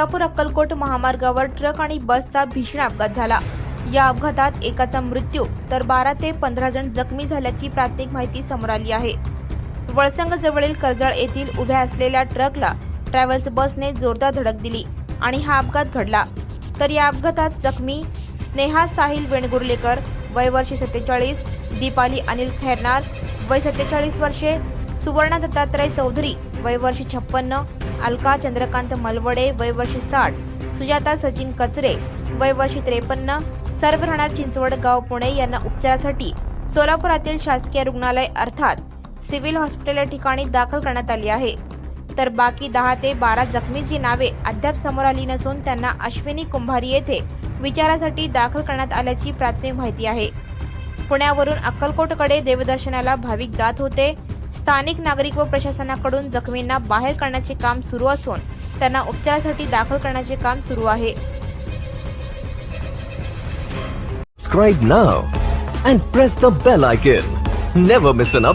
अक्कलकोट महामार्गावर ट्रक आणि बसचा भीषण अपघात झाला. या अपघातात एकाचा मृत्यू तर बारा ते पंधरा जण जखमी झाल्याची प्राथमिक माहिती समोर आली आहे. वळसंगजवळील कर्जळ येथील उभ्या असलेल्या ट्रकला ट्रॅव्हल्स बसने जोरदार धडक दिली आणि हा अपघात घडला. तर या अपघातात जखमी स्नेहा साहिल वेणगुर्लेकर वय वर्षे सत्तेचाळीस दीपाली अनिल खैरनार वय सत्तेचाळीस वर्षे सुवर्णा दत्तात्रय चौधरी वय वर्षे छप्पन्न अलका चंद्रकांत मलवडे वय साठ सुजाता सचिन कचरे वय त्रेपन्न सर्व राहणार चिंचवड गाव पुणे यांना उपचारासाठी सोलापुरातील शासकीय रुग्णालय अर्थात सिव्हिल हॉस्पिटल या ठिकाणी दाखल करण्यात आली आहे. तर बाकी दहा ते बारा जखमीची नावे अद्याप समोर आली नसून त्यांना अश्विनी कुंभारी येथे विचारासाठी दाखल करण्यात आल्याची प्राथमिक माहिती आहे. पुण्यावरून अक्कलकोटकडे देवदर्शनाला भाविक जात होते. स्थानिक नागरिक व प्रशासनाकडून जखमींना बाहेर करण्याचे काम सुरू असून त्यांना उपचारासाठी दाखल करण्याचे काम सुरू आहे Subscribe now and press the bell icon. Never miss an update.